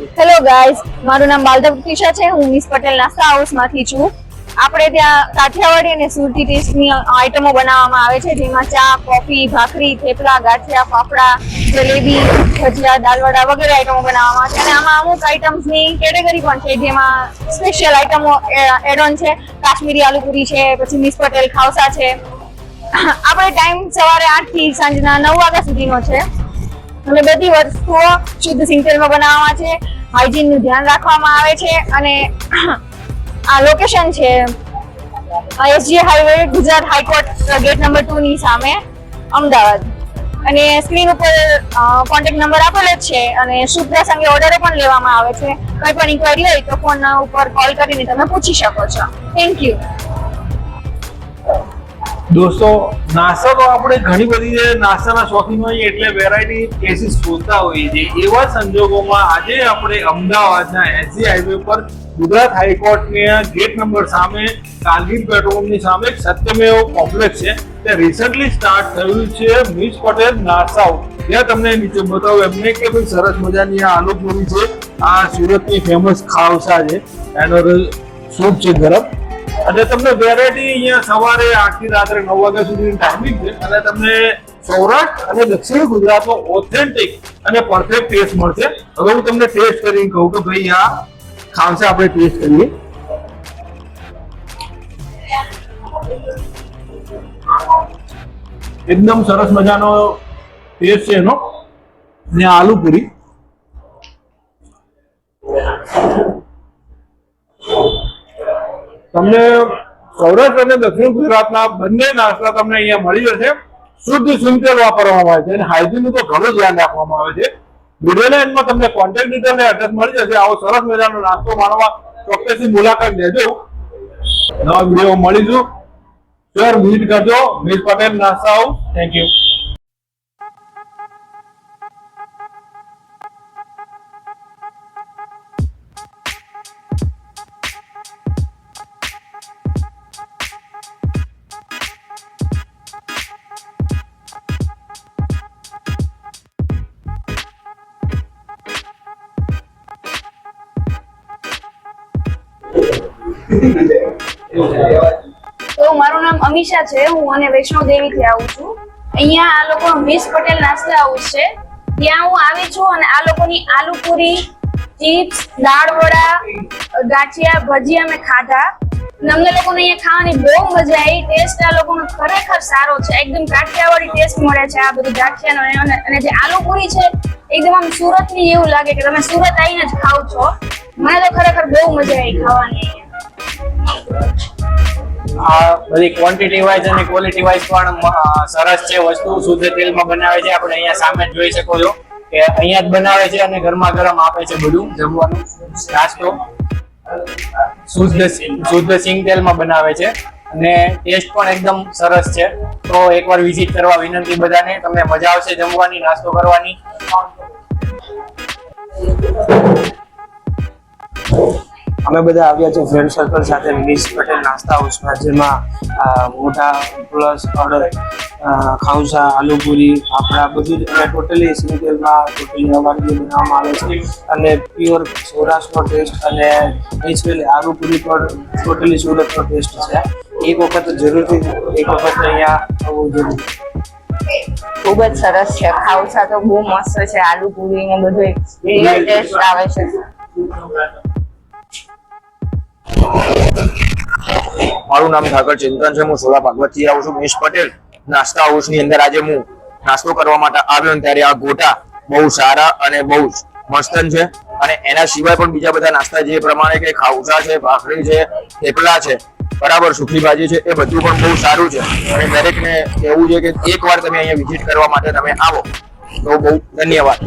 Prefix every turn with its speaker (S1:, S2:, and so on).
S1: Hello guys મારું નામ બાલદેવ કિશા છે. હું મિસ પટેલ નાસ્તા હાઉસમાંથી છું. આપણે ત્યાં કાઠિયાવાડી અને સુરતી ટેસ્ટની આઈટમો બનાવવામાં આવે છે. જેમાં ચા, કોફી, ભાખરી, થેપલા, ગાંઠિયા, ફાફડા, જલેબી, ભજીયા, દાલવડા વગેરે આઈટમો બનાવવામાં છે. અને આમાં અમુક આઈટમ્સની કેટેગરી પણ છે. જેમાં સ્પેશિયલ આઈટમો એડ ઓન છે. કાશ્મીરી આલુપુરી છે, પછી મિસ પટેલ ખાવસા છે. આપણે ટાઈમ સવારે આઠથી સાંજના નવ વાગ્યા સુધીનો છે. અને બધી વસ્તુઓ શુદ્ધ સિંગતેલમાં બનાવવામાં છે. હાઇજીનનું ધ્યાન રાખવામાં આવે છે અને આ લોકેશન છે SG highway, Gujarat high court gate number two ની સામે, અમદાવાદ. અને સ્ક્રીન ઉપર કોન્ટેક્ટ નંબર આપેલો જ છે અને શુભ પ્રસંગે ઓર્ડરો પણ લેવામાં આવે છે. કંઈ પણ ઇન્ક્વાયરી હોય તો ફોન ઉપર કોલ કરીને તમે પૂછી શકો છો. થેન્ક યુ
S2: દોસ્તો નાસ્તા તો આપણે ઘણી બધી નાસ્તાના શોખીન હોઈએ એટલે વેરાયટી કેસીસ શોધતા હોઈએ છીએ એવા સંજોગોમાં આજે આપણે અમદાવાદના એસજી હાઈવે પર ગુજરાત હાઈકોર્ટના ગેટ નંબર સામે કાલગીર પેટ્રોલની સામે એક સત્યમેવ કોમ્પ્લેક્સ છે. તે રિસન્ટલી સ્ટાર્ટ થયું છે મિસ પટેલ હાઉસ ત્યાં તમને નીચે બતાવું એમને કે ભાઈ સરસ મજાની આ આલુપુરી છે. આ સુરતની ફેમસ ખાવસા છે. એનો સૂપ છે ગરમ અને તમને વેરાયટી અહીંયા સવારે આખી રાત્રે નવ વાગ્યા સુધીની ટાઈમિંગ છે. અને તમને સૌરાષ્ટ્ર અને દક્ષિણ ગુજરાતનો ઓથેન્ટિક અને પરફેક્ટ ટેસ્ટ મળશે. હવે હું તમને ટેસ્ટ કરીને કહું કે ભાઈ, આ ખાવશે આપણે ટેસ્ટ કરીએ. એકદમ સરસ મજાનો ટેસ્ટ છે એનો. ને આલુ પૂરી તમને સૌરાષ્ટ્ર અને દક્ષિણ ગુજરાતના બંને નાસ્તા તમને અહીંયા મળી જશે. શુદ્ધ સિંગતેલ વાપરવામાં આવે છે અને હાઇજીનનું તો ઘણું ધ્યાન રાખવામાં આવે છે. વિડીયોના એન્ડમાં તમને કોન્ટેક્ટ ડિટેલ ને એડ્રેસ મળી જશે. આવો સરસ મજાનો નાસ્તો માણવા ચોક્કસથી મુલાકાત લેજો. નવા વીડિયો મળીશું સર વિઝિટ કરજો. Miss Patel Nasta house thank you
S1: તો મારું નામ અમીષા છે, હું અને વૈષ્ણવ દેવી થી આવું છું. અહીંયા આ લોકો મિસ પટેલ નાસ્તા હાઉસ છે. ત્યાં હું આવી છું અને આ લોકોની આલુ પૂરી, ચિપ્સ, દાળ વડા, ગાંઠિયા, ભજીયા મેં ખાધા. અમને લોકોને અહીંયા ખાવાની બહુ મજા આવી. ટેસ્ટ આ લોકોનો ખરેખર સારો છે. એકદમ કાઠિયાવાડી ટેસ્ટ મળે છે આ બધું ગાંઠિયાનો અને જે આલુ પૂરી છે, એકદમ આમ સુરતની એવું લાગે કે તમે સુરત આવીને જ ખાવ છો. મને તો ખરેખર બહુ મજા આવી ખાવાની અહીંયા.
S3: આ બધી ક્વોન્ટિટી વાઇઝ અને ક્વોલિટી વાઇઝ પણ સરસ છે વસ્તુ. શુદ્ધ તેલમાં બનાવે છે. આપણે અહીંયા સામે જોઈ શકો છો કે અહીંયા જ બનાવે છે અને ગરમા ગરમ આપે છે બધું જમવાનું. નાસ્તો શુદ્ધ શુદ્ધ સિંગ તેલમાં બનાવે છે અને ટેસ્ટ પણ એકદમ સરસ છે. તો એકવાર વિઝિટ કરવા વિનંતી બધાને. તમને મજા આવશે જમવાની, નાસ્તો કરવાની.
S4: અમે બધા આવ્યા છે ફ્રેન્ડ સર્કલ સાથે મિસ પટેલ નાસ્તા હાઉસમાં જેમાં મોટા પ્લસ ઓર્ડર ખાઉસા, આલુપુરી આપણા બધું જ ટોટલી સિંગલમાં ટોટલી અવારનવાર બનાવવામાં આવે છે. અને પ્યોર સૌરાષ્ટ્રનો ટેસ્ટ અને નેચરલી આલુપુરી પણ ટોટલી સુરતનો ટેસ્ટ છે. એક વખત જરૂરથી એક વખત અહીંયા આવવું જરૂરી
S5: ખૂબ જ સરસ છે. ખાઉસા તો બહુ મસ્ત છે. આલુ પૂરી ને બધું ટેસ્ટ આવે છે.
S6: મારું નામ ઠાકર ચિંતન છે, હું સોલા ભાગવતથી આવું છું મિસ પટેલ. નાસ્તા હાઉસની અંદર આજે હું નાસ્તો કરવા માટે આવ્યો ને ત્યારે આ ગોટા બહુ સારા અને બહુ જ મસ્તન છે. અને એના સિવાય પણ બીજા બધા નાસ્તા જે પ્રમાણે કે ખાઉસા છે, ભાખરી છે, થેપલા છે, બરાબર સુખી ભાજી છે, એ બધું પણ બહુ સારું છે. અને દરેકને એવું છે કે એકવાર તમે અહીંયા વિઝિટ કરવા માટે તમે આવો. તો બહુ ધન્યવાદ.